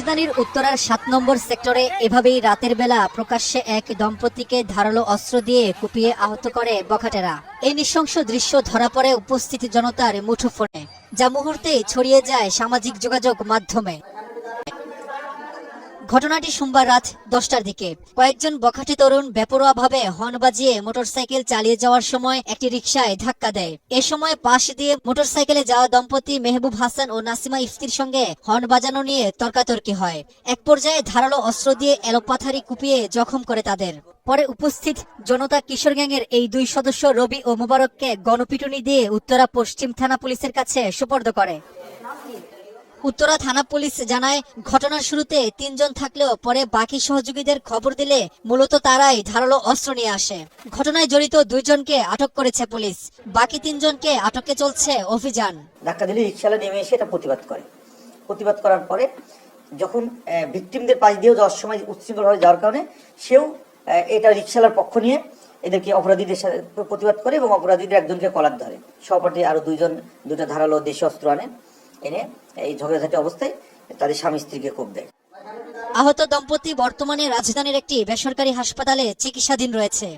রাজধানীর উত্তরার সাত নম্বর সেক্টরে এভাবেই রাতের বেলা প্রকাশ্যে এক দম্পতিকে ধারালো অস্ত্র দিয়ে কুপিয়ে আহত করে বখাটেরা। এই নৃশংস দৃশ্য ধরা পড়ে উপস্থিত জনতার মুঠোফোনে। যা মুহূর্তে ছড়িয়ে যায় সামাজিক যোগাযোগ মাধ্যমে। ঘটনাটি সোমবার রাত দশটার দিকে। কয়েকজন বখাটে তরুণ বেপরোয়া ভাবে হর্ন বাজিয়ে মোটরসাইকেল চালিয়ে যাওয়ার সময় একটি রিকশায় ধাক্কা দেয়। এ সময় পাশ দিয়ে মোটরসাইকেলে যাওয়া দম্পতি মেহবুব হাসান ও নাসিমা ইফতির সঙ্গে হর্ন বাজানো নিয়ে তর্কাতর্কি হয়। এক পর্যায়ে ধারালো অস্ত্র দিয়ে এলোপাথারি কুপিয়ে জখম করে তাদের। পরে উপস্থিত জনতা কিশোর গ্যাংয়ের এই দুই সদস্য রবি ও মোবারককে গণপিটুনি দিয়ে উত্তরা পশ্চিম থানা পুলিশের কাছে সুপর্দ করে। উত্তরা থানা পুলিশ জানায়, ঘটনার শুরুতে তিনজন থাকলেও পরে বাকি সহযোগীদের খবর দিলে মূলত তারাই ধারালো অস্ত্র নিয়ে আসে। ঘটনায় জড়িত দুইজনকে আটক করেছে পুলিশ। বাকি তিনজনকে আটকে চলছে অভিযান। ধাক্কা দিলে রিক্সাওয়ালা নেমে এসে এটা প্রতিবাদ করে। প্রতিবাদ করার পরে যখন ভিকটিমদের পাশ দিয়েও যাওয়ার সময় উচ্ছৃঙ্খলভাবে যাওয়ার কারণে সেও এটা রিক্সালার পক্ষ নিয়ে এদেরকে অপরাধীদের সাথে প্রতিবাদ করে এবং অপরাধীদের একজনকে কলার ধরে। সহপাঠী আরও দুইজন দুটো ধারালো দেশি অস্ত্র আনে। এনে এই ঝগড়াঝাটি অবস্থায় তাদের স্বামী স্ত্রীকে কোপ দেয়। আহত দম্পতি বর্তমানে রাজধানীর একটি বেসরকারি হাসপাতালে চিকিৎসাধীন রয়েছে।